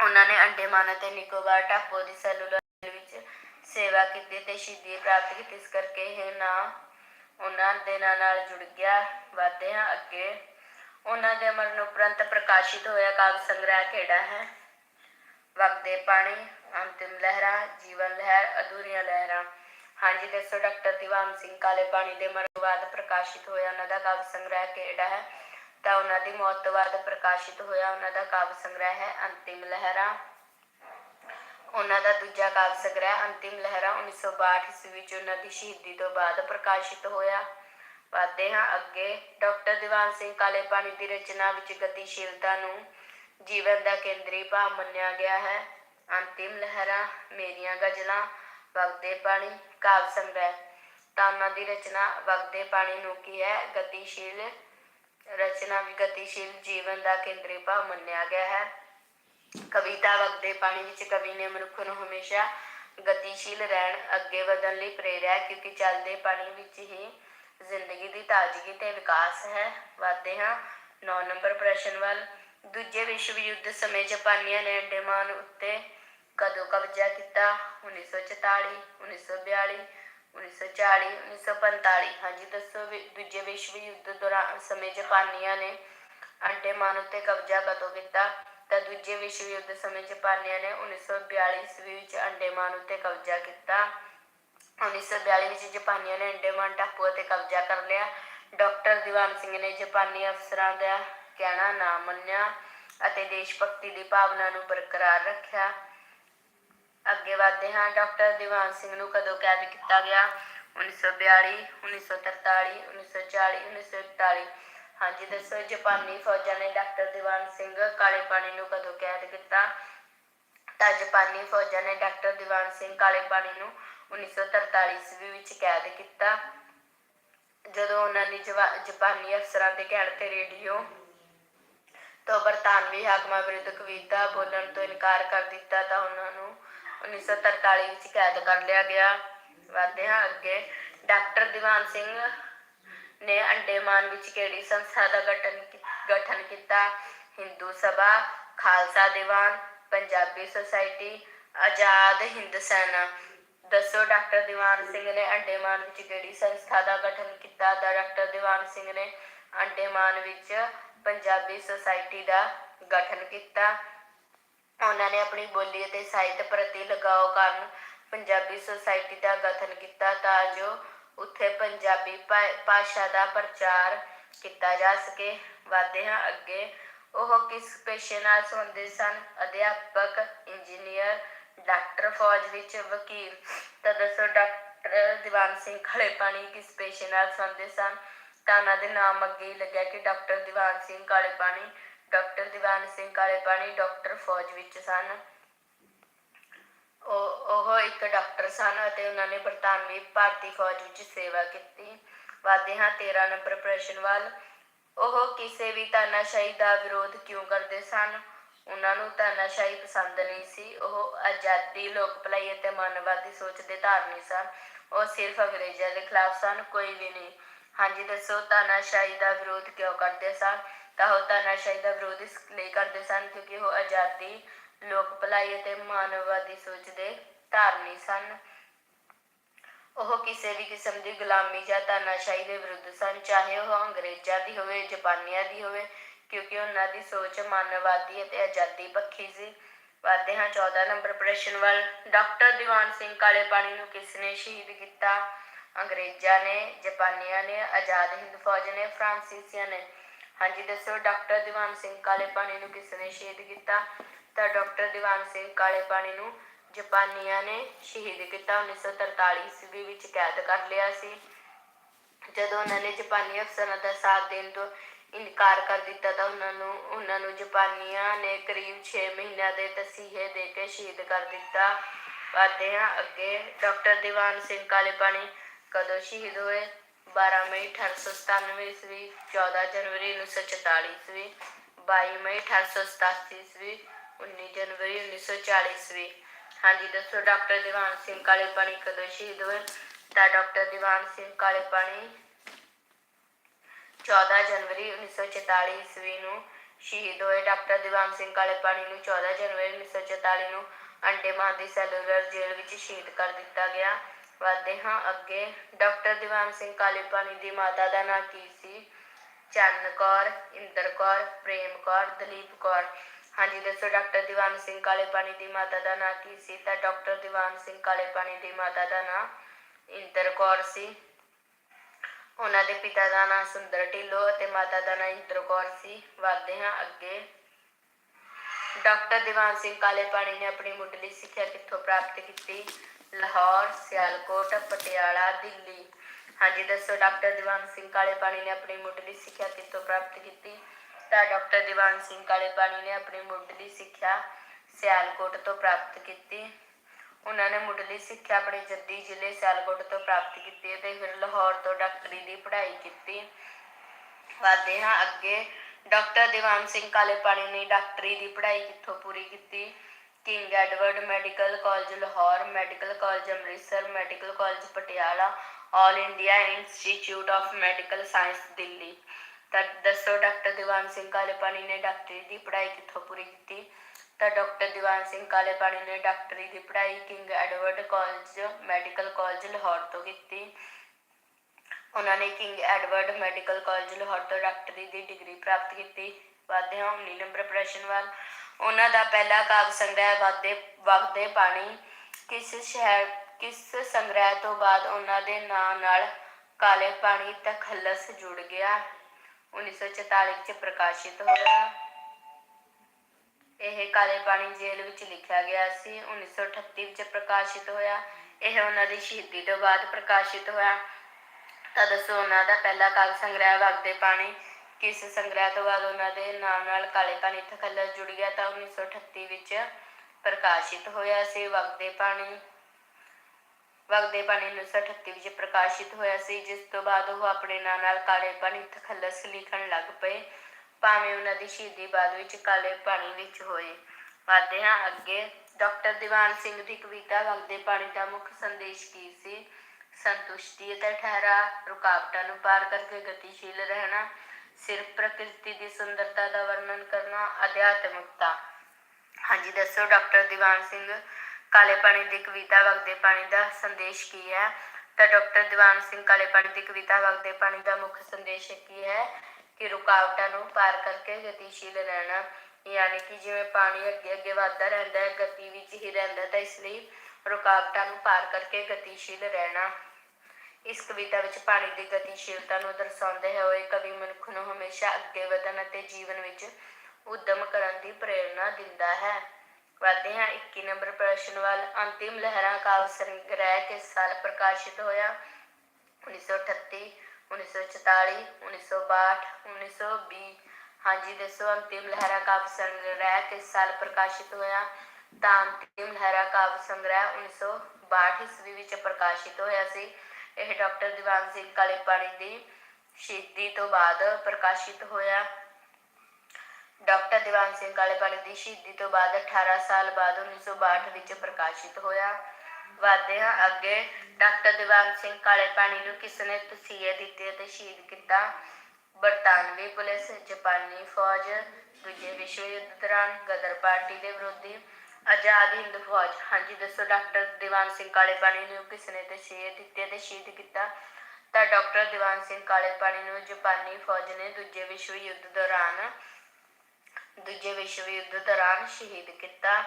ਉਹਨਾਂ ਨੇ ਅੰਡੇਮਾਨ ਅਤੇ ਨਿਕੋਬਾਰ ਟਾਪੂ ਦੀ ਸੈਲੂਲਰ ਵਿੱਚ ਸੇਵਾ ਕੀਤੀ ਤੇ ਸ਼ਹੀਦੀ ਪ੍ਰਾਪਤ ਕੀਤੀ। ਇਸ ਕਰਕੇ ਇਹ ਨਾਂ ਉਹਨਾਂ ਦੇ ਨਾਂ ਨਾਲ ਜੁੜ ਗਿਆ। ਵਧਦੇ ਹਾਂ ਅੱਗੇ। ਉਹਨਾਂ ਦੇ ਮਰਨ ਉਪਰੰਤ ਪ੍ਰਕਾਸ਼ਿਤ ਹੋਇਆ ਕਾਵਿ ਸੰਗ੍ਰਹਿ ਕਿਹੜਾ ਹੈ? ਵਗਦੇ ਪਾਣੀ, ਅੰਤਿਮ ਲਹਿਰਾਂ, ਜੀਵਨ ਲਹਿਰ, ਅਧੂਰੀਆਂ ਲਹਿਰਾਂ। ਹਾਂਜੀ, ਦੱਸੋ ਡਾਕਟਰ ਦੀਵਾਨ ਸਿੰਘ ਕਾਲੇ ਪਾਣੀ ਦੇ ਮਰਨ ਬਾਅਦ ਪ੍ਰਕਾਸ਼ਿਤ ਹੋਇਆ ਉਹਨਾਂ ਦਾ ਕਾਵਿ ਸੰਗ੍ਰਹਿ ਕਿਹੜਾ ਹੈ? ਤਾਂ ਉਹਨਾਂ ਦੀ ਮੌਤ ਤੋਂ ਬਾਅਦ ਪ੍ਰਕਾਸ਼ਿਤ ਹੋਇਆ ਉਹਨਾਂ ਦਾ ਕਾਵਿ ਸੰਗ੍ਰਹਿ ਹੈ ਅੰਤਿਮ ਲਹਿਰਾਂ। ਉਹਨਾਂ ਦਾ ਦੂਜਾ ਕਾਵਿ ਸੰਗ੍ਰਹਿ ਅੰਤਿਮ ਲਹਿਰਾਂ 1962 ਈਸਵੀ ਵਿੱਚ ਉਹਨਾਂ ਦੀ ਸ਼ਹੀਦੀ ਤੋਂ ਬਾਅਦ ਪ੍ਰਕਾਸ਼ਿਤ ਹੋਇਆ। ਵਧਦੇ ਹਾਂ ਅੱਗੇ। ਡਾਕਟਰ ਦੀਵਾਨ ਸਿੰਘ ਕਾਲੇ ਪਾਣੀ ਦੀ ਰਚਨਾ ਵਿੱਚ ਗਤੀਸ਼ੀਲਤਾ ਨੂੰ ਜੀਵਨ ਦਾ ਕੇਂਦਰੀ ਭਾਵ ਮੰਨਿਆ ਗਿਆ ਹੈ। ਅੰਤਿਮ ਲਹਿਰਾਂ, ਮੇਰੀਆਂ ਗਜ਼ਲਾਂ, ਵਗਦੇ ਪਾਣੀ, ਕਾਵਿ ਸੰਗ੍ਰਹਿ। ਤਾਂ ਉਹਨਾਂ ਦੀ ਰਚਨਾ ਵਗਦੇ ਪਾਣੀ ਨੂੰ ਕੀ ਹੈ? ਗਤੀਸ਼ੀਲ ਰਚਨਾ ਵੀ ਗਤੀਸ਼ੀਲ ਜੀਵਨ ਦਾ ਕੇਂਦਰੀ ਭਾਵ ਮੰਨਿਆ ਗਿਆ ਹੈ। ਕਵਿਤਾ ਵਗਦੇ ਪਾਣੀ ਵਿੱਚ ਕਵੀ ਨੇ ਮਨੁੱਖ ਨੂੰ ਹਮੇਸ਼ਾ ਗਤੀਸ਼ੀਲ ਰਹਿਣ ਅੱਗੇ ਵਧਣ ਲਈ ਪ੍ਰੇਰਿਆ ਕਿਉਂਕਿ ਚੱਲਦੇ ਪਾਣੀ ਵਿੱਚ ਹੀ ਜ਼ਿੰਦਗੀ ਦੀ ਤਾਜ਼ਗੀ ਤੇ ਵਿਕਾਸ ਹੈ। ਵਧਦੇ ਹਾਂ 9 ਨੰਬਰ ਪ੍ਰਸ਼ਨ ਵੱਲ। ਦੂਜੇ ਵਿਸ਼ਵ ਯੁੱਧ ਸਮੇਂ ਜਾਪਾਨੀਆਂ ਨੇ ਅੰਡੇਮਾਨ ਉੱਤੇ ਕਦੋਂ ਕਬਜ਼ਾ ਕੀਤਾ? 1944 1942 1940 1945 ਹਾਂਜੀ, ਦੱਸੋ ਵੀ ਦੂਜੇ ਵਿਸ਼ਵ ਯੁੱਧ ਦੌਰਾਨ ਸਮੇਂ ਜਾਪਾਨੀਆਂ ਨੇ ਅੰਡੇਮਾਨ ਉੱਤੇ ਕਬਜ਼ਾ ਕਦੋਂ ਕੀਤਾ? ਤਾਂ ਦੂਜੇ ਵਿਸ਼ਵ ਯੁੱਧ ਸਮੇਂ ਜਾਪਾਨੀਆਂ ਨੇ 1942 ਈਸਵੀ ਵਿੱਚ ਅੰਡੇਮਾਨ ਉੱਤੇ ਕਬਜ਼ਾ ਕੀਤਾ। 1942 ਵਿੱਚ ਜਾਪਾਨੀਆਂ ਨੇ ਅੰਡੇਮਾਨ ਟਾਪੂ ਤੇ ਕਬਜ਼ਾ ਕਰ ਲਿਆ। ਡਾਕਟਰ ਦੀਵਾਨ ਸਿੰਘ ਨੇ ਜਾਪਾਨੀ ਅਫਸਰਾਂ ਦਾ ਕਹਿਣਾ ਨਾ ਮੰਨਿਆ ਅਤੇ ਦੇਸ਼ ਭਗਤੀ ਦੀ ਭਾਵਨਾ ਨੂੰ ਬਰਕਰਾਰ ਰੱਖਿਆ। ਅੱਗੇ ਵਧਦੇ ਹਾਂ। ਡਾਕਟਰ ਦੀਵਾਨ ਸਿੰਘ ਨੂੰ ਕਦੋਂ ਕੈਦ ਕੀਤਾ ਗਿਆ? 1942 1943 1940 1941 ਹਾਂਜੀ, ਦੱਸੋ, ਜਾਪਾਨੀ ਫੌਜਾਂ ਨੇ ਡਾਕਟਰ ਦੀਵਾਨ ਸਿੰਘ ਕਾਲੇ ਪਾਣੀ ਨੂੰ ਕਦੋਂ ਕੈਦ ਕੀਤਾ? ਤਾਂ ਜਾਪਾਨੀ ਫੌਜਾਂ ਨੇ ਡਾਕਟਰ ਦੀਵਾਨ ਸਿੰਘ ਕਾਲੇ ਪਾਣੀ ਨੂੰ 1943 ਈਸਵੀ ਵਿੱਚ ਕੈਦ ਕੀਤਾ। ਜਦੋਂ ਉਹਨਾਂ ਨੇ ਜਵਾ- ਜਾਪਾਨੀ ਅਫਸਰਾਂ ਦੇ ਕਹਿਣ ਤੇ ਰੇਡੀਓ ਤੋਂ ਬਰਤਾਨਵੀ ਹਾਕਮਾਂ ਵਿਰੁੱਧ ਕਵਿਤਾ ਬੋਲਣ ਤੋਂ ਇਨਕਾਰ ਕਰ ਦਿੱਤਾ, ਤਾਂ ਉਹਨਾਂ ਨੂੰ 1943 ਵਿੱਚ ਕੈਦ ਕਰ ਲਿਆ ਗਿਆ। ਵਧਦੇ ਹਾਂ ਅੱਗੇ। ਡਾਕਟਰ ਦੀਵਾਨ ਸਿੰਘ ਨੇ ਅੰਡੇਮਾਨ ਵਿੱਚ ਕਿਹੜੀ ਸੰਸਥਾ ਦਾ ਗਠਨ ਗਠਨ ਕੀਤਾ? ਹਿੰਦੂ ਸਭਾ, ਖਾਲਸਾ ਦੀਵਾਨ, ਪੰਜਾਬੀ ਸੁਸਾਇਟੀ, ਆਜ਼ਾਦ ਹਿੰਦ ਸੈਨਾ। ਦੱਸੋ ਡਾਕਟਰ ਦੀਵਾਨ ਸਿੰਘ ਨੇ ਅੰਡੇਮਾਨ ਵਿੱਚ ਕਿਹੜੀ ਸੰਸਥਾ ਦਾ ਗਠਨ ਕੀਤਾ? ਤਾਂ ਡਾਕਟਰ ਦੀਵਾਨ ਸਿੰਘ ਨੇ ਅੰਡੇਮਾਨ ਵਿੱਚ ਪੰਜਾਬੀ ਸੁਸਾਇਟੀ ਦਾ ਗਠਨ ਕੀਤਾ। ਉਹਨਾਂ ਨੇ ਆਪਣੀ ਬੋਲੀ ਅਤੇ ਸਾਹਿਤ ਪ੍ਰਤੀ ਲਗਾਓ ਕਾਰਨ ਪੰਜਾਬੀ ਸੁਸਾਇਟੀ ਦਾ ਗਠਨ ਕੀਤਾ ਤਾਂ ਜੋ ਉੱਥੇ ਪੰਜਾਬੀ ਭਾਸ਼ਾ ਦਾ ਪ੍ਰਚਾਰ ਕੀਤਾ ਜਾ ਸਕੇ। ਵਧਦੇ ਹਾਂ ਅੱਗੇ। ਉਹ ਕਿਸ ਪੇਸ਼ੇ ਨਾਲ ਸੰਬੰਧਿਤ ਸਨ? ਅਧਿਆਪਕ, ਇੰਜੀਨੀਅਰ, ਡਾਕਟਰ ਫੌਜ ਵਿੱਚ ਵਕੀਲ। ਤਾਂ ਦੱਸੋ ਡਾਕਟਰ ਦੀਵਾਨ ਸਿੰਘ ਖੜੇ ਪਾਣੀ ਕਿਸ ਪੇਸ਼ੇ ਨਾਲ ਸੰਬੰਧਿਤ ਸਨ? ਤਾਂ ਉਹਨਾਂ ਦੇ ਨਾਮ ਅੱਗੇ ਲੱਗਿਆ ਕਿ ਡਾਕਟਰ ਦੀਵਾਨ ਸਿੰਘ ਕਾਲੇ ਪਾਣੀ ਡਾਕਟਰ ਦੀਵਾਨ ਸਿੰਘ ਕਾਲੇ ਪਾਣੀ ਡਾਕਟਰ ਫੌਜ ਵਿੱਚ ਸਨ। ਉਹ ਇੱਕ ਡਾਕਟਰ ਸਨ ਅਤੇ ਉਹਨਾਂ ਨੇ ਬਰਤਾਨਵੀ ਭਾਰਤੀ ਫੌਜ ਵਿੱਚ ਸੇਵਾ ਕੀਤੀ। ਵਾਦੇ ਹਾਂ 13 ਨੰਬਰ ਪ੍ਰਸ਼ਨ ਵੱਲ। ਉਹ ਕਿਸੇ ਵੀ ਤਾਨਾਸ਼ਾਹੀ ਦਾ ਵਿਰੋਧ ਕਿਉਂ ਕਰਦੇ ਸਨ? ਉਹਨਾਂ ਨੂੰ ਤਾਨਾਸ਼ਾਹੀ ਪਸੰਦ ਨਹੀਂ ਸੀ। ਉਹ ਆਜ਼ਾਦੀ, ਲੋਕ ਭਲਾਈ ਅਤੇ ਮਾਨਵਵਾਦੀ ਸੋਚ ਦੇ ਧਾਰਨੀ ਸਨ। ਉਹ ਸਿਰਫ ਅੰਗਰੇਜ਼ਾਂ ਦੇ ਖਿਲਾਫ ਸਨ, ਕੋਈ ਵੀ ਨਹੀਂ। ਹਾਂਜੀ, ਦੱਸੋ, ਤਾਨਾਸ਼ਾਹੀ ਦਾ ਵਿਰੋਧ ਕਿਉਂ ਕਰਦੇ ਸਨ? ਤਾਂ ਉਹ ਤਾਨਾਸ਼ਾਹੀ ਦਾ ਵਿਰੋਧ ਇਸ ਲਈ ਕਰਦੇ ਸਨ ਕਿਉਂਕਿ ਉਹ ਆਜ਼ਾਦੀ, ਲੋਕ ਭਲਾਈ ਅਤੇ ਮਾਨਵਵਾਦੀ ਸੋਚ ਦੇ ਧਾਰਨੀ ਸਨ। ਉਹ ਕਿਸੇ ਵੀ ਕਿਸਮ ਦੀ ਗੁਲਾਮੀ ਜਾਂ ਤਾਨਾਸ਼ਾਹੀ ਦੇ ਵਿਰੁੱਧ ਸਨ, ਚਾਹੇ ਉਹ ਅੰਗਰੇਜ਼ਾਂ ਦੀ ਹੋਵੇ, ਜਾਪਾਨੀਆਂ ਦੀ ਹੋਵੇ, ਕਿਉਂਕਿ ਉਹਨਾਂ ਦੀ ਸੋਚ ਮਾਨਵਵਾਦੀ ਅਤੇ ਆਜ਼ਾਦੀ ਪੱਖੀ ਸੀ। ਵਧਦੇ ਹਾਂ 14 ਨੰਬਰ ਪ੍ਰਸ਼ਨ ਵੱਲ, ਡਾਕਟਰ ਦੀਵਾਨ ਸਿੰਘ ਕਾਲੇ ਪਾਣੀ ਨੂੰ ਕਿਸ ਨੇ ਸ਼ਹੀਦ ਕੀਤਾ? ਅੰਗਰੇਜ਼ਾਂ ਨੇ, ਜਾਪਾਨੀਆਂ ਨੇ, ਆਜ਼ਾਦ ਹਿੰਦ ਫੌਜ ਨੇ, ਫਰਾਂਸੀਸੀਆਂ ਨੇ। ਹਾਂਜੀ, ਦੱਸੋ, ਡਾਕਟਰ ਦੀਵਾਨ ਸਿੰਘ ਕਾਲੇ ਪਾਣੀ ਨੂੰ ਕਿਸ ਨੇ ਸ਼ਹੀਦ ਕੀਤਾ? ਤਾਂ ਡਾਕਟਰ ਦੀਵਾਨ ਸਿੰਘ ਕਾਲੇ ਪਾਣੀ ਨੂੰ ਜਾਪਾਨੀਆਂ ਨੇ ਸ਼ਹੀਦ ਕੀਤਾ। 1943 ਈਸਵੀ ਵਿੱਚ ਕੈਦ ਕਰ ਲਿਆ ਸੀ। ਜਦੋਂ ਉਹਨਾਂ ਨੇ ਜਾਪਾਨੀ ਅਫਸਰਾਂ ਦਾ ਸਾਥ ਦੇਣ ਤੋਂ ਇਨਕਾਰ ਕਰ ਦਿੱਤਾ, ਤਾਂ ਉਹਨਾਂ ਨੂੰ ਉਹਨਾਂ ਨੂੰ ਜਾਪਾਨੀਆਂ ਨੇ ਕਰੀਬ 6 ਮਹੀਨਿਆਂ ਦੇ ਤਸੀਹੇ ਦੇ ਕੇ ਸ਼ਹੀਦ ਕਰ ਦਿੱਤਾ। ਵਧਦੇ ਹਾਂ ਅੱਗੇ। ਡਾਕਟਰ ਦੀਵਾਨ ਸਿੰਘ ਕਾਲੇ ਪਾਣੀ ਕਦੋਂ ਸ਼ਹੀਦ ਹੋਏ? 12 ਮਈ 1897 ਈਸਵੀ 14 ਜਨਵਰੀ 1944 ਈਸਵੀ 22 ਮਈ 1887 ਈਸਵੀ 19 ਜਨਵਰੀ 1940 ਈਸਵੀ। ਹਾਂਜੀ, ਦੱਸੋ ਡਾਕਟਰ ਦੀਵਾਨ ਸਿੰਘ ਕਾਲੇ ਪਾਣੀ ਕਦੋਂ ਸ਼ਹੀਦ ਹੋਏ? ਤਾਂ ਡਾਕਟਰ ਦੀਵਾਨ ਸਿੰਘ ਕਾਲੇ ਪਾਣੀ 14 ਜਨਵਰੀ 1944 ਈਸਵੀ ਨੂੰ ਸ਼ਹੀਦ ਹੋਏ। ਡਾਕਟਰ ਦੀਵਾਨ ਸਿੰਘ ਕਾਲੇ ਪਾਣੀ ਨੂੰ 14 ਜਨਵਰੀ 1944 ਨੂੰ ਅੰਡੇਮਾਨ ਦੀ ਸੈਲੂਲਰ ਜੇਲ੍ਹ ਵਿੱਚ ਸ਼ਹੀਦ ਕਰ ਦਿੱਤਾ ਗਿਆ। ਵਧਦੇ ਹਾਂ। ਅੱਗੇ ਡਾਕਟਰ ਦੀਵਾਨ ਸਿੰਘ ਕਾਲੇ ਪਾਣੀ ਦੀ ਮਾਤਾ ਦਾ ਨਾਂ ਕੀ ਸੀ? ਚੰਨ ਕੌਰ, ਇੰਦਰ ਕੌਰ, ਪ੍ਰੇਮ ਕੌਰ, ਦਲੀਪ ਕੌਰ। ਹਾਂਜੀ, ਦੱਸੋ ਡਾਕਟਰ ਦੀਵਾਨ ਸਿੰਘ ਕਾਲੇ ਪਾਣੀ ਦੀ ਮਾਤਾ ਦਾ ਨਾਂ ਕੀ ਸੀ? ਤਾਂ ਡਾਕਟਰ ਦੀਵਾਨ ਸਿੰਘ ਕਾਲੇ ਪਾਣੀ ਦੀ ਮਾਤਾ ਦਾ ਨਾਂ ਇੰਦਰ ਕੌਰ ਸੀ। ਉਹਨਾਂ ਦੇ ਪਿਤਾ ਦਾ ਨਾਂ ਸੁੰਦਰ ਢਿੱਲੋਂ ਅਤੇ ਮਾਤਾ ਦਾ ਨਾਂ ਇੰਦਰ ਕੌਰ ਸੀ। ਵਧਦੇ ਹਾਂ ਅੱਗੇ ਡਾਕਟਰ ਦੀਵਾਨ ਸਿੰਘ ਕਾਲੇ ਪਾਣੀ ਨੇ ਆਪਣੀ ਮੁੱਢਲੀ ਸਿੱਖਿਆ ਕਿੱਥੋਂ ਪ੍ਰਾਪਤ ਕੀਤੀ? ਲਾਹੌਰ, ਸਿਆਲਕੋਟ, ਪਟਿਆਲਾ, ਦਿੱਲੀ। ਹਾਂਜੀ, ਦੱਸੋ, ਡਾਕਟਰ ਦੀਵਾਨ ਸਿੰਘ ਕਾਲੇ ਨੇ ਆਪਣੀ ਮੁੱਢਲੀ ਸਿੱਖਿਆ ਕਿੱਥੋਂ ਪ੍ਰਾਪਤ ਕੀਤੀ? ਤਾਂ ਡਾਕਟਰ ਦੀਵਾਨ ਸਿੰਘ ਕਾਲੇ ਪਾਣੀ ਨੇ ਆਪਣੀ ਮੁੱਢਲੀ ਸਿੱਖਿਆ ਸਿਆਲਕੋਟ ਤੋਂ ਪ੍ਰਾਪਤ ਕੀਤੀ। ਉਹਨਾਂ ਨੇ ਮੁੱਢਲੀ ਸਿੱਖਿਆ ਆਪਣੇ ਜੱਦੀ ਜ਼ਿਲ੍ਹੇ ਸਿਆਲਕੋਟ ਤੋਂ ਪ੍ਰਾਪਤ ਕੀਤੀ ਤੇ ਫਿਰ ਲਾਹੌਰ ਤੋਂ ਡਾਕਟਰੀ ਦੀ ਪੜ੍ਹਾਈ ਕੀਤੀ। ਵਧਦੇ ਹਾਂ, ਅੱਗੇ ਡਾਕਟਰ ਦੀਵਾਨ ਸਿੰਘ ਕਾਲੇ ਪਾਣੀ ਨੇ ਡਾਕਟਰੀ ਦੀ ਪੜ੍ਹਾਈ ਕਿੱਥੋਂ ਪੂਰੀ ਕੀਤੀ? King Edward Medical College, Lahore Medical College, Amritsar Medical College, Patiala, All India Institute of Medical Science, Delhi. ਤਾਂ ਦੱਸੋ ਡਾਕਟਰ ਦੀਵਾਨ ਸਿੰਘ ਕਾਲੇ ਪਾਣੀ ਨੇ ਡਾਕਟਰੀ ਦੀ ਪੜ੍ਹਾਈ ਕਿੱਥੋਂ ਪੂਰੀ ਕੀਤੀ? ਤਾਂ ਡਾਕਟਰ ਦੀਵਾਨ ਸਿੰਘ ਕਾਲੇ ਪਾਣੀ ਨੇ ਡਾਕਟਰੀ ਦੀ ਪੜ੍ਹਾਈ King Edward College, Medical College, Lahore ਤੋਂ ਕੀਤੀ। ਉਹਨਾਂ ਨੇ King Edward Medical College Lahore ਤੋਂ ਡਾਕਟਰੀ ਦੀ ਡਿਗਰੀ ਪ੍ਰਾਪਤ ਕੀਤੀ। ਵਧਦੇ ਹਾਂ 19 ਨੰਬਰ ਪ੍ਰਸ਼ਨ ਵੱਲ। ਉਹਨਾਂ ਦਾ ਪਹਿਲਾ ਕਾਵਿ ਸੰਗ੍ਰਹਿ ਵਾਦੇ ਵਗਦੇ ਪਾਣੀ। ਕਿਸ ਸ਼ਹਿਰ, ਕਿਸ ਸੰਗ੍ਰਹਿ ਤੋਂ ਬਾਅਦ ਉਹਨਾਂ ਦੇ ਨਾਂ ਨਾਲ ਕਾਲੇ ਪਾਣੀ ਤਖੱਲਸ ਜੁੜ ਗਿਆ? 1944 ਚ ਪ੍ਰਕਾਸ਼ਿਤ ਹੋਇਆ। ਇਹ ਕਾਲੇ ਪਾਣੀ ਜੇਲ੍ਹ ਵਿੱਚ ਲਿਖਿਆ ਗਿਆ ਸੀ। 1938 ਵਿੱਚ ਪ੍ਰਕਾਸ਼ਿਤ ਹੋਇਆ। ਇਹ ਉਹਨਾਂ ਦੀ ਸ਼ਹੀਦੀ ਤੋਂ ਬਾਅਦ ਪ੍ਰਕਾਸ਼ਿਤ ਹੋਇਆ। ਤਾਂ ਦੱਸੋ ਉਹਨਾਂ ਦਾ ਪਹਿਲਾ ਕਾਵਿ ਸੰਗ੍ਰਹਿ ਵਗਦੇ ਪਾਣੀ, ਕਿਸ ਸੰਗ੍ਰਹਿ ਤੋਂ ਬਾਅਦ ਉਹਨਾਂ ਦੇ ਨਾਮ ਨਾਲ ਕਾਲੇ ਪਾਣੀ ਤਖੱਲਸ ਜੁੜ ਗਿਆ ਤਾਂ 1938 ਵਿੱਚ ਪ੍ਰਕਾਸ਼ਿਤ ਹੋਇਆ ਸੀ ਵਗਦੇ ਪਾਣੀ। ਵਗਦੇ ਪਾਣੀ 1938 ਵਿੱਚ ਪ੍ਰਕਾਸ਼ਿਤ ਹੋਇਆ ਸੀ, ਜਿਸ ਤੋਂ ਬਾਅਦ ਉਹ ਆਪਣੇ ਨਾਂ ਨਾਲ ਕਾਲੇ ਪਾਣੀ ਤਖੱਲਸ ਲਿਖਣ ਲੱਗ ਪਏ। ਭਾਵੇਂ ਉਹਨਾਂ ਦੀ ਸ਼ਹੀਦੀ ਬਾਅਦ ਵਿੱਚ ਕਾਲੇ ਪਾਣੀ ਵਿੱਚ ਹੋਏ। ਵਧਦੇ ਹਾਂ ਅੱਗੇ। ਡਾਕਟਰ ਦੀਵਾਨ ਸਿੰਘ ਦੀ ਕਵਿਤਾ ਵਗਦੇ ਪਾਣੀ ਦਾ ਮੁੱਖ ਸੰਦੇਸ਼ ਕੀ ਸੀ? ਸੰਤੁਸ਼ਟੀ ਅਤੇ ਠਹਿਰਾ, ਰੁਕਾਵਟਾਂ ਨੂੰ ਪਾਰ ਕਰਕੇ ਗਤੀਸ਼ੀਲ ਰਹਿਣਾ, ਸਿਰਫ ਪ੍ਰਕਿਰਤੀ ਦੀ ਸੁੰਦਰਤਾ ਦਾ ਵਰਣਨ ਕਰਨਾ, ਅਧਿਆਤਮਿਕਤਾ। ਹਾਂਜੀ, ਦੱਸੋ ਡਾਕਟਰ ਦੀਵਾਨ ਸਿੰਘ, ਕਾਲੇ ਪਾਣੀ ਦੀ ਕਵਿਤਾ ਵਗਦੇ ਪਾਣੀ ਦਾ ਸੰਦੇਸ਼ ਕੀ ਹੈ? ਤਾਂ ਡਾਕਟਰ ਦੀਵਾਨ ਸਿੰਘ, ਕਾਲੇ ਪਾਣੀ ਦੀ ਕਵਿਤਾ ਵਗਦੇ ਪਾਣੀ ਦਾ ਮੁੱਖ ਸੰਦੇਸ਼ ਕੀ ਹੈ ਕਿ ਰੁਕਾਵਟਾਂ ਨੂੰ ਪਾਰ ਕਰਕੇ ਗਤੀਸ਼ੀਲ ਰਹਿਣਾ, ਯਾਨੀ ਕਿ ਜਿਵੇਂ ਪਾਣੀ ਅੱਗੇ ਅੱਗੇ ਵੱਧਦਾ ਰਹਿੰਦਾ ਹੈ, ਗਤੀ ਵਿੱਚ ਹੀ ਰਹਿੰਦਾ ਤਾਂ ਇਸ ਲਈ ਰੁਕਾਵਟਾਂ ਨੂੰ ਪਾਰ ਕਰਕੇ ਗਤੀਸ਼ੀਲ ਰਹਿਣਾ। ਇਸ ਕਵਿਤਾ ਵਿੱਚ ਪਾਣੀ ਦੀ ਗਤੀਸ਼ੀਲਤਾ ਨੂੰ ਦਰਸਾਉਂਦੇ ਹੋਏ ਕਵੀ ਮਨੁੱਖ ਨੂੰ ਹਮੇਸ਼ਾ ਅੱਗੇ ਵਧਣ ਅਤੇ ਜੀਵਨ ਵਿੱਚ ਉਦਮ ਕਰਨ ਦੀ ਪ੍ਰੇਰਣਾ ਦਿੰਦਾ ਹੈ। ਵਧਦੇ ਹਾਂ 21 ਨੰਬਰ ਪ੍ਰਸ਼ਨ ਵੱਲ ਅੰਤਿਮ ਲਹਿਰਾਂ ਕਾਵਿ ਸੰਗ੍ਰਹਿ ਕਿਸ ਸਾਲ ਪ੍ਰਕਾਸ਼ਿਤ ਹੋਇਆ? 1938 1944 1962 1920 ਹਾਂਜੀ, ਦੱਸੋ, ਅੰਤਿਮ ਲਹਿਰਾਂ ਕਾਵਿ ਸੰਗ੍ਰਹਿ ਕਿਸ ਸਾਲ ਪ੍ਰਕਾਸ਼ਿਤ ਹੋਇਆ? ਤਾਂ ਅੰਤਿਮ ਲਹਿਰਾ ਕਾਵਿ ਸੰਗ੍ਰਹਿ 1962 ਈਸਵੀ ਵਿੱਚ ਪ੍ਰਕਾਸ਼ਿਤ ਹੋਇਆ ਸੀ। ਇਹ ਡਾਕਟਰ ਦੀਵਾਨ ਸਿੰਘ ਕਾਲੇ ਦੀ ਸ਼ਹੀਦੀ ਤੋਂ ਬਾਅਦ ਪ੍ਰਕਾਸ਼ਿਤ ਹੋਇਆ। ਡਾਕਟਰ ਦੀਵਾਨ ਸਿੰਘ ਕਾਲੇ ਦੀ ਸ਼ਹੀਦੀ ਤੋਂ ਬਾਅਦ 18 ਸਾਲ ਬਾਅਦ 1962 ਵਿੱਚ ਪ੍ਰਕਾਸ਼ਿਤ ਹੋਇਆ। ਵਧਦੇ ਹਾਂ, ਅੱਗੇ ਡਾਕਟਰ ਦੀਵਾਨ ਸਿੰਘ ਕਾਲੇ ਪਾਣੀ ਨੂੰ ਕਿਸ ਨੇ ਤਸੀਹੇ ਦਿੱਤੀ ਅਤੇ ਸ਼ਹੀਦ ਕੀਤਾ? ਬਰਤਾਨਵੀ ਪੁਲਿਸ, ਜਾਪਾਨੀ ਫੌਜ, ਦੂਜੇ ਵਿਸ਼ਵ ਯੁੱਧ ਦੌਰਾਨ ਗਦਰ ਪਾਰਟੀ ਦੇ ਵਿਰੋਧੀ ਆਜ਼ਾਦ ਹਿੰਦ ਫੌਜ। ਹਾਂਜੀ, ਦੱਸੋ ਡਾਕਟਰ ਦੀਵਾਨ ਸਿੰਘ ਕਾਲੇ ਨੂੰ ਕਿਸ ਨੇ ਤਸੀਹੇ ਦਿੱਤੇ ਅਤੇ ਸ਼ਹੀਦ ਕੀਤਾ? ਤਾਂ ਡਾਕਟਰ ਦੀਵਾਨ ਸਿੰਘ ਕਾਲੇ ਨੂੰ ਜਾਪਾਨੀ ਫੌਜ ਨੇ ਦੂਜੇ ਵਿਸ਼ਵ ਯੁੱਧ ਦੌਰਾਨ, ਦੂਜੇ ਵਿਸ਼ਵ ਯੁੱਧ ਦੌਰਾਨ ਸ਼ਹੀਦ ਕੀਤਾ।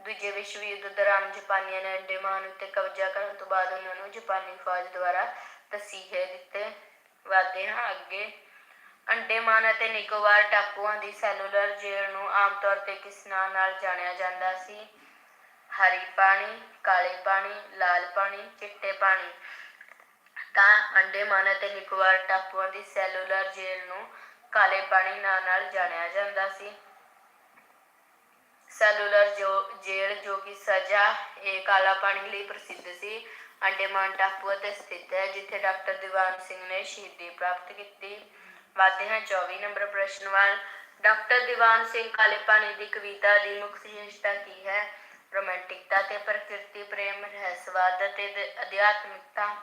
ਦੂਜੇ ਵਿਸ਼ਵ ਯੁੱਧ ਦੌਰਾਨ ਜਾਪਾਨੀਆਂ ਨੇ ਅੰਡੇਮਾਨ ਉੱਤੇ ਕਬਜ਼ਾ ਕਰਨ ਤੋਂ ਬਾਅਦ ਉਹਨਾਂ ਨੂੰ ਜਾਪਾਨੀ ਫੌਜ ਦੁਆਰਾ ਤਸੀਹੇ ਦਿੱਤੇ। ਵਧਦੇ ਹਾਂ, ਅੱਗੇ। ਅੰਡੇਮਾਨ ਅਤੇ ਨਿਕੋਬਾਰ ਟਾਪੂਆਂ ਦੀ ਸੈਲੂਲਰ ਜੇਲ੍ਹ ਨੂੰ ਆਮ ਤੌਰ ਤੇ ਕਿਸ ਨਾਂ ਨਾਲ ਜਾਣਿਆ ਜਾਂਦਾ ਸੀ। ਹਰੀ ਪਾਣੀ, ਕਾਲੇ ਪਾਣੀ, ਲਾਲ ਪਾਣੀ, ਚਿੱਟੇ ਪਾਣੀ। ਤਾਂ ਅੰਡੇਮਾਨ ਅਤੇ ਨਿਕੋਬਾਰ ਟਾਪੂਆਂ ਦੀ ਸੈਲੂਲਰ ਜੇਲ੍ਹ ਨੂੰ ਕਾਲੇ ਪਾਣੀ ਨਾਂ ਨਾਲ ਜਾਣਿਆ ਜਾਂਦਾ ਸੀ। ਸੈਲੂਲਰ ਜੋ, ਜੇਲ੍ਹ ਜੋ ਕਿ ਸਜ਼ਾ ਇਹ ਕਾਲਾ ਪਾਣੀ ਲਈ ਪ੍ਰਸਿੱਧ ਸੀ, ਅੰਡੇਮਾਨ ਟਾਪੂ ਤੇ ਸਥਿਤ ਹੈ, ਜਿੱਥੇ ਡਾਕਟਰ ਦੀਵਾਨ ਸਿੰਘ ਨੇ ਸ਼ਹੀਦੀ ਪ੍ਰਾਪਤ ਕੀਤੀ। ਵਾਦੇ ਹਾਂ 24 ਨੰਬਰ ਪ੍ਰਸ਼ਨ ਵੱਲ, ਡਾਕਟਰ ਦੀਵਾਨ ਸਿੰਘ ਕਾਲੇ ਪਾਣੀ ਦੀ ਕਵਿਤਾ ਦੀ ਮੁੱਖ ਵਿਸ਼ੇਸ਼ਤਾ ਕੀ ਹੈ? ਰੋਮਾਂਟਿਕਤਾ ਤੇ ਪ੍ਰਕਿਰਤੀ, ਪ੍ਰੇਮ, ਰਹੱਸਵਾਦ ਤੇ ਅਧਿਆਤਮਿਕਤਾ,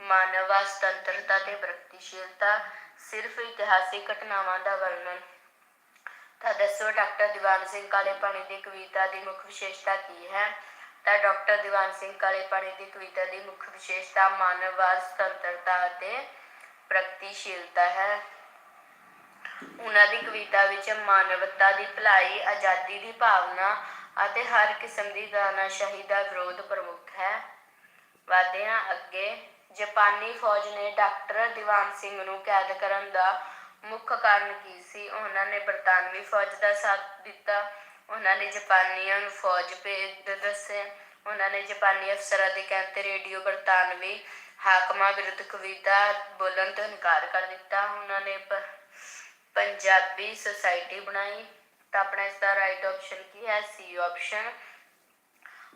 ਮਾਨਵ ਸੁਤੰਤਰਤਾ ਤੇ ਪ੍ਰਗਤੀਸ਼ੀਲਤਾ, ਸਿਰਫ ਇਤਿਹਾਸਿਕ ਘਟਨਾਵਾਂ ਦਾ ਵਰਣਨ। ਤਾਂ ਦੱਸੋ, ਡਾਕਟਰ ਦੀਵਾਨ ਸਿੰਘ ਕਾਲੇ ਪਾਣੀ ਦੀ ਕਵਿਤਾ ਦੀ ਮੁੱਖ ਵਿਸ਼ੇਸ਼ਤਾ ਕੀ ਹੈ? ਤਾਂ ਡਾਕਟਰ ਦੀਵਾਨ ਸਿੰਘ ਕਾਲੇ ਪਾਣੀ ਦੀ ਕਵਿਤਾ ਦੀ ਮੁੱਖ ਵਿਸ਼ੇਸ਼ਤਾ ਮਾਨਵਵਾਦ ਸੁਤੰਤਰਤਾ ਅਤੇ ਪ੍ਰਗਤੀਸ਼ੀਲਤਾ ਹੈ। ਉਹਨਾਂ ਦੀ ਕਵਿਤਾ ਵਿੱਚ ਮਾਨਵਤਾ ਦੀ ਭਲਾਈ, ਆਜ਼ਾਦੀ ਦੀ ਭਾਵਨਾ ਅਤੇ ਹਰ ਕਿਸਮ ਦੀ ਦਾਨਾਸ਼ਾਹੀ ਦਾ ਵਿਰੋਧ ਪ੍ਰਮੁੱਖ ਹੈ। ਵਧਦੇ ਹਾਂ ਅੱਗੇ ਜਾਪਾਨੀ ਫੌਜ ਨੇ ਡਾਕਟਰ ਦੀਵਾਨ ਸਿੰਘ ਨੂੰ ਕੈਦ ਕਰਨ ਦਾ ਮੁੱਖ ਕਾਰਨ ਕੀ ਸੀ? ਉਹਨਾਂ ਨੇ ਬਰਤਾਨਵੀ ਫੌਜ ਦਾ ਸਾਥ ਦਿੱਤਾ। ਉਹਨਾਂ ਨੇ ਜਾਪਾਨੀਆਂ ਨੂੰ ਫੌਜ ਭੇਦ ਦੱਸੇ ਉਹਨਾਂ ਨੇ ਜਾਪਾਨੀ ਅਫਸਰਾਂ ਦੇ ਕਹਿਣ ਤੇ ਰੇਡੀਓ ਬਰਤਾਨਵੀ ਹਾਕਮਾਂ ਵਿਰੁੱਧ ਕਵਿਤਾ ਬੋਲਣ ਤੋਂ ਇਨਕਾਰ ਕਰ ਦਿੱਤਾ। ਉਹਨਾਂ ਨੇ ਪੰਜਾਬੀ ਸੁਸਾਇਟੀ ਬਣਾਈ। ਤਾਂ ਆਪਣਾ ਇਸ ਦਾ ਰਾਈਟ ਆਪਸ਼ਨ ਕੀ ਹੈ? ਸੀ ਆਪਸ਼ਨ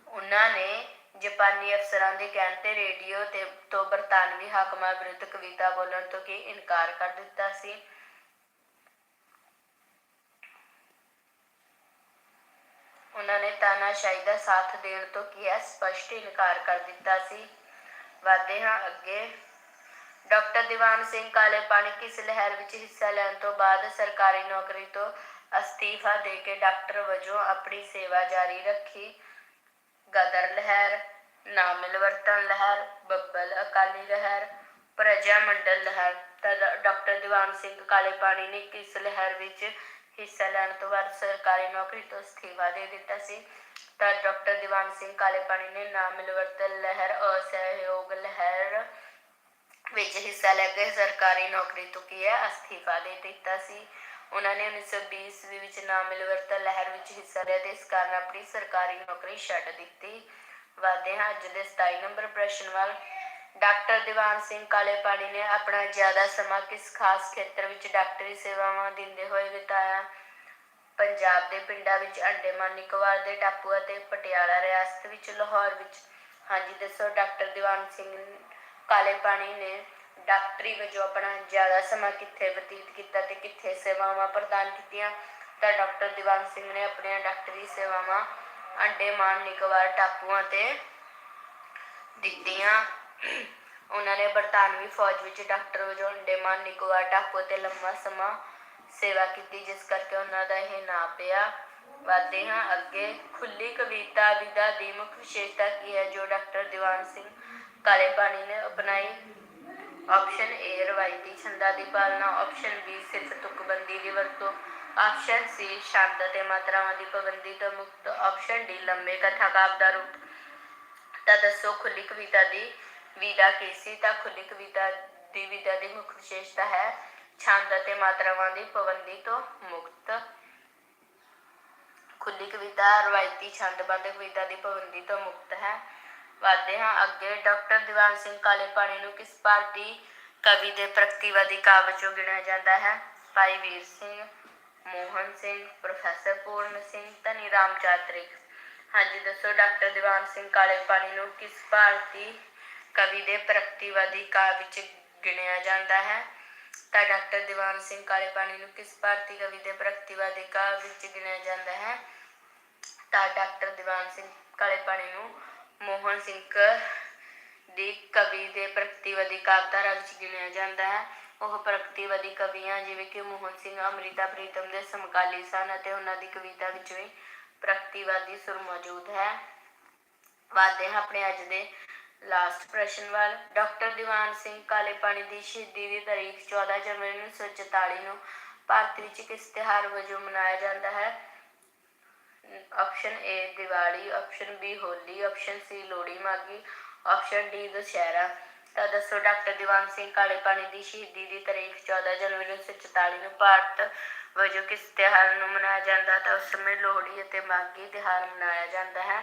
ਉਹਨਾਂ ਨੇ ਜਾਪਾਨੀ ਅਫਸਰਾਂ ਦੇ ਕਹਿਣ ਤੇ ਰੇਡੀਓ ਤੇ ਤੋਂ ਬਰਤਾਨਵੀ ਹਾਕਮਾਂ ਵਿਰੁੱਧ ਕਵਿਤਾ ਬੋਲਣ ਤੋਂ ਕੀ ਇਨਕਾਰ ਕਰ ਦਿੱਤਾ ਸੀ? ਉਹਨਾਂ ਨੇ ਤਾਨਾਸ਼ਾਹੀ ਦਾ ਸਾਥ ਦੇਣ ਤੋਂ ਕੀ ਹੈ? ਸਪਸ਼ਟ ਇਨਕਾਰ ਕਰ ਦਿੱਤਾ ਸੀ। ਵਾਦੇ ਹਾਂ ਅੱਗੇ। ਡਾਕਟਰ ਦੀਵਾਨ ਸਿੰਘ ਕਾਲੇ ਪਾਣੀ ਕਿਸ ਲਹਿਰ ਵਿੱਚ ਹਿੱਸਾ ਲੈਣ ਤੋਂ ਬਾਅਦ ਸਰਕਾਰੀ ਨੌਕਰੀ ਤੋਂ ਅਸਤੀਫਾ ਦੇ ਕੇ ਡਾਕਟਰ ਵਜੋਂ ਆਪਣੀ ਸੇਵਾ ਜਾਰੀ ਰੱਖੀ? ਗਦਰ ਲਹਿਰ, ਨਾਮਿਲਵਰਤਨ ਲਹਿਰ, ਬੱਬਲ ਅਕਾਲੀ ਲਹਿਰ, ਪ੍ਰਜਾ ਮੰਡਲ ਲਹਿਰ। ਤਾਂ ਡਾਕਟਰ ਦੀਵਾਨ ਸਿੰਘ ਕਾਲੇ ਪਾਣੀ ਨੇ ਕਿਸ ਲਹਿਰ ਵਿੱਚ ਹਿੱਸਾ ਲੈਣ ਤੋਂ ਬਾਅਦ ਸਰਕਾਰੀ ਨੌਕਰੀ ਤੋਂ ਅਸਤੀਫਾ ਦੇ ਦਿੱਤਾ ਸੀ? ਤਾਂ ਡਾਕਟਰ ਦੀਵਾਨ ਸਿੰਘ ਕਾਲੇ ਪਾਣੀ ਨੇ ਨਾਮਿਲਵਰਤਨ ਲਹਿਰ, ਅਸਹਿਯੋਗ ਲਹਿਰ ਵਿੱਚ ਹਿੱਸਾ ਲੈ ਕੇ ਸਰਕਾਰੀ ਨੌਕਰੀ ਤੋਂ ਕੀ ਅਸਤੀਫਾ ਦੇ ਦਿੱਤਾ ਸੀ। ਉਹਨਾਂ ਨੇ 1920 ਈਸਵੀ ਵਿੱਚ ਨਾਮਿਲਵਰਤਨ ਲਹਿਰ ਵਿੱਚ ਹਿੱਸਾ ਲਿਆ ਤੇ ਇਸ ਕਾਰਨ ਆਪਣੀ ਸਰਕਾਰੀ ਨੌਕਰੀ ਛੱਡ ਦਿੱਤੀ। ਵਾਦੇ ਹਾਂ ਅੱਜ ਦੇ 27 ਨੰਬਰ ਪ੍ਰਸ਼ਨ ਵੱਲ ਡਾਕਟਰ ਦੀਵਾਨ ਸਿੰਘ ਕਾਲੇ ਪਾਣੀ ਨੇ ਆਪਣਾ ਜ਼ਿਆਦਾ ਸਮਾਂ ਕਿਸ ਖਾਸ ਖੇਤਰ ਵਿੱਚ ਡਾਕਟਰੀ ਸੇਵਾਵਾਂ ਦਿੰਦੇ ਹੋਏ ਬਿਤਾਇਆ? ਪੰਜਾਬ ਦੇ ਪਿੰਡਾਂ ਵਿੱਚ ਅੰਡੇਮਾਨ ਨਿਕੋਬਾਰ ਦੇ ਟਾਪੂ ਅਤੇ ਪਟਿਆਲਾ ਰਿਆਸਤ ਵਿੱਚ ਲਾਹੌਰ ਵਿੱਚ। ਹਾਂਜੀ, ਦੱਸੋ ਡਾਕਟਰ ਦੀਵਾਨ ਸਿੰਘ ਕਾਲੇ ਪਾਣੀ ਨੇ ਡਾਕਟਰੀ ਵਜੋਂ ਆਪਣਾ ਜ਼ਿਆਦਾ ਸਮਾਂ ਕਿੱਥੇ ਬਤੀਤ ਕੀਤਾ ਤੇ ਕਿੱਥੇ ਸੇਵਾਵਾਂ ਪ੍ਰਦਾਨ ਕੀਤੀਆਂ, ਤਾਂ ਡਾਕਟਰ ਦੀਵਾਨ ਸਿੰਘ ਨੇ ਆਪਣੀਆਂ ਡਾਕਟਰੀ ਸੇਵਾਵਾਂ ਅੰਡੇਮਾਨ ਨਿਕੋਬਾਰ ਟਾਪੂਆਂ ਤੇ ਦਿੱਤੀਆਂ। ਉਹਨਾਂ ਨੇ ਬਰਤਾਨਵੀ ਫੌਜ ਵਿੱਚ ਡਾਕਟਰ ਵਜੋਂ ਅੰਡੇਮਾਨ ਨਿਕੋਬਾਰ ਟਾਪੂ ਤੇ ਲੰਮਾ ਸਮਾਂ ਸੇਵਾ ਕੀਤੀ, ਜਿਸ ਕਰਕੇ ਉਹਨਾਂ ਦਾ ਇਹ ਨਾਂ ਪਿਆ। ਵਧਦੇ ਹਾਂ ਅੱਗੇ। ਖੁੱਲੀ ਕਵਿਤਾ ਵਿਦਾ ਦੀ ਮੁੱਖ ਵਿਸ਼ੇਸ਼ਤਾ ਕੀ ਹੈ, ਜੋ ਡਾਕਟਰ ਦੀਵਾਨ ਸਿੰਘ ਕਾਲੇ ਪਾਣੀ ਨੇ ਅਪਣਾਈ। ਆਪਸ਼ਨ ਏ ਰਵਾਇਤੀ ਛੰਦਾਂ ਦੀ ਪਾਲਣਾ। ਆਪਸ਼ਨ ਬੀ ਸਿਰਫ ਤੁਕਬੰਦੀ ਦੀ ਵਰਤੋਂ। ਆਪਸ਼ਨ ਸੀ ਸ਼ਬਦ ਅਤੇ ਮਾਤਰਾਵਾਂ ਦੀ ਪਾਬੰਦੀ ਤੋਂ ਮੁਕਤ। ਆਪਸ਼ਨ ਡੀ ਲੰਮੇ ਕਥਾ ਕਾਵਿ ਦਾ ਰੂਪ। ਤਾਂ ਦੱਸੋ, ਖੁੱਲੀ ਕਵਿਤਾ ਦੀ ਵਿਦਾ ਕੀ ਤਾਂ ਖੁੱਲੀ ਕਵਿਤਾ ਦੀ ਵਿਦਾ ਦੀ ਮੁੱਖ ਵਿਸ਼ੇਸ਼ਤਾ ਹੈ ਛੰਦ ਅਤੇ ਮਾਤਰਾਵਾਂ ਦੀ ਪਾਬੰਦੀ ਤੋਂ ਮੁਕਤ। ਖੁੱਲੀ ਕਵਿਤਾ, ਰਵਾਇਤੀ ਛੰਦਬੱਧ ਕਵਿਤਾ ਦੀ ਪਾਬੰਦੀ ਤੋਂ ਮੁਕਤ ਹੈ। ਵਧਦੇ ਹਾਂ। ਅੱਗੇ ਡਾਕਟਰ ਦੀਵਾਨ ਸਿੰਘ ਕਾਲੇ ਪਾਣੀ ਨੂੰ ਕਿਸ ਭਾਰਤੀ ਕਵੀ ਦੇ ਪ੍ਰਗਤੀਵਾਦੀ ਕਾਵਿ ਚੋਂ ਗਿਣਿਆ ਜਾਂਦਾ ਹੈ? ਭਾਈ ਵੀਰ ਸਿੰਘ, ਮੋਹਨ ਸਿੰਘ, ਪ੍ਰੋਫੈਸਰ ਪੂਰਨ ਸਿੰਘ, ਧਨੀ ਰਾਮ ਚਾਤਰਿਕ। ਹਾਂਜੀ, ਦੱਸੋ ਡਾਕਟਰ ਦੀਵਾਨ ਸਿੰਘ ਕਾਲੇ ਪਾਣੀ ਨੂੰ ਕਿਸ ਭਾਰਤੀ ਕਵੀ ਦੇ ਪ੍ਰਗਤੀਵਾਦੀ ਕਾਵਿ ਵਿੱਚ ਗਿਣਿਆ ਜਾਂਦਾ ਹੈ? ਤਾਂ ਡਾਕਟਰ ਦੀਵਾਨ ਸਿੰਘ ਕਾਲੇ ਪਾਣੀ ਨੂੰ ਕਿਸ ਭਾਰਤੀ ਕਵੀ ਦੇ ਪ੍ਰਗਤੀਵਾਦੀ ਕਾਵਿ ਵਿੱਚ ਗਿਣਿਆ ਜਾਂਦਾ ਹੈ? ਤਾਂ ਡਾਕਟਰ ਦੀਵਾਨ ਸਿੰਘ ਕਾਲੇ ਪਾਣੀ ਨੂੰ ਮੋਹਨ ਸਿੰਘ ਦੀ ਕਵੀ ਦੇ ਪ੍ਰਗਤੀਵਾਦੀ ਕਾਵਿਧਾਰਾ ਵਿੱਚ ਗਿਣਿਆ ਜਾਂਦਾ ਹੈ। ਉਹ ਪ੍ਰਗਤੀਵਾਦੀ ਕਵੀਆਂ ਜਿਵੇਂ ਕਿ ਮੋਹਨ ਸਿੰਘ, ਅੰਮ੍ਰਿਤਾ ਪ੍ਰੀਤਮ ਦੇ ਸਮਕਾਲੀ ਸਨ ਅਤੇ ਉਹਨਾਂ ਦੀ ਕਵਿਤਾ ਵਿੱਚ ਵੀ ਪ੍ਰਗਤੀਵਾਦੀ ਸੁਰ ਮੌਜੂਦ ਹੈ। ਵਾਦੇ ਹਾਂ ਆਪਣੇ ਅੱਜ ਦੇ ਲਾਸਟ ਪ੍ਰਸ਼ਨ ਵੱਲ। ਡਾਕਟਰ ਦੀਵਾਨ ਸਿੰਘ ਕਾਲੇ ਪਾਣੀ ਦੀ ਸ਼ਹੀਦੀ ਦੀ ਤਾਰੀਖ 14 ਜਨਵਰੀ 1944 ਨੂੰ ਭਾਰਤ ਵਿੱਚ ਕਿਸ ਤਿਉਹਾਰ ਵਜੋਂ ਮਨਾਇਆ ਜਾਂਦਾ ਹੈ? Option A Diwali option B Holi option C Lohri Maghi option D Dussehra. ਤਾਂ ਦੱਸੋ ਡਾਕਟਰ ਦੀਵਾਨ ਸਿੰਘ ਕਾਲੇ ਪਾਣੀ ਦੀ ਸ਼ਹੀਦੀ ਦੀ ਤਾਰੀਖ 14 ਜਨਵਰੀ 1944 ਨੂੰ ਭਾਰਤ ਵਜੋਂ ਕਿਸ ਤਿਉਹਾਰ ਨੂੰ ਮਨਾਇਆ ਜਾਂਦਾ? ਤਾਂ ਉਸ ਸਮੇਂ ਲੋਹੜੀ ਅਤੇ ਮਾਗੀ ਤਿਉਹਾਰ ਮਨਾਇਆ ਜਾਂਦਾ ਹੈ।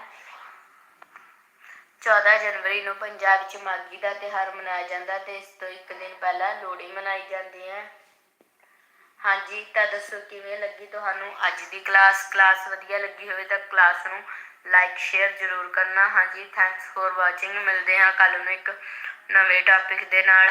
14 ਜਨਵਰੀ ਨੂੰ ਪੰਜਾਬ ਚ ਮਾਗੀ ਦਾ ਤਿਉਹਾਰ ਮਨਾਇਆ ਜਾਂਦਾ ਤੇ ਇਸ ਤੋਂ ਇੱਕ ਦਿਨ ਪਹਿਲਾਂ ਲੋਹੜੀ ਮਨਾਈ ਜਾਂਦੀ ਹੈ। ਹਾਂਜੀ, ਤਾਂ ਦੱਸੋ ਕਿਵੇਂ ਲੱਗੀ ਤੁਹਾਨੂੰ ਅੱਜ ਦੀ ਕਲਾਸ ਕਲਾਸ ਵਧੀਆ ਲੱਗੀ ਹੋਵੇ ਤਾਂ ਕਲਾਸ ਨੂੰ ਲਾਈਕ ਸ਼ੇਅਰ ਜ਼ਰੂਰ ਕਰਨਾ। ਹਾਂਜੀ ਥੈਂਕਸ ਫॉर ਵਾਚਿੰਗ ਮਿਲਦੇ ਹਾਂ ਕੱਲ ਨੂੰ ਇੱਕ ਨਵੇਂ ਟੌਪਿਕ ਦੇ ਨਾਲ।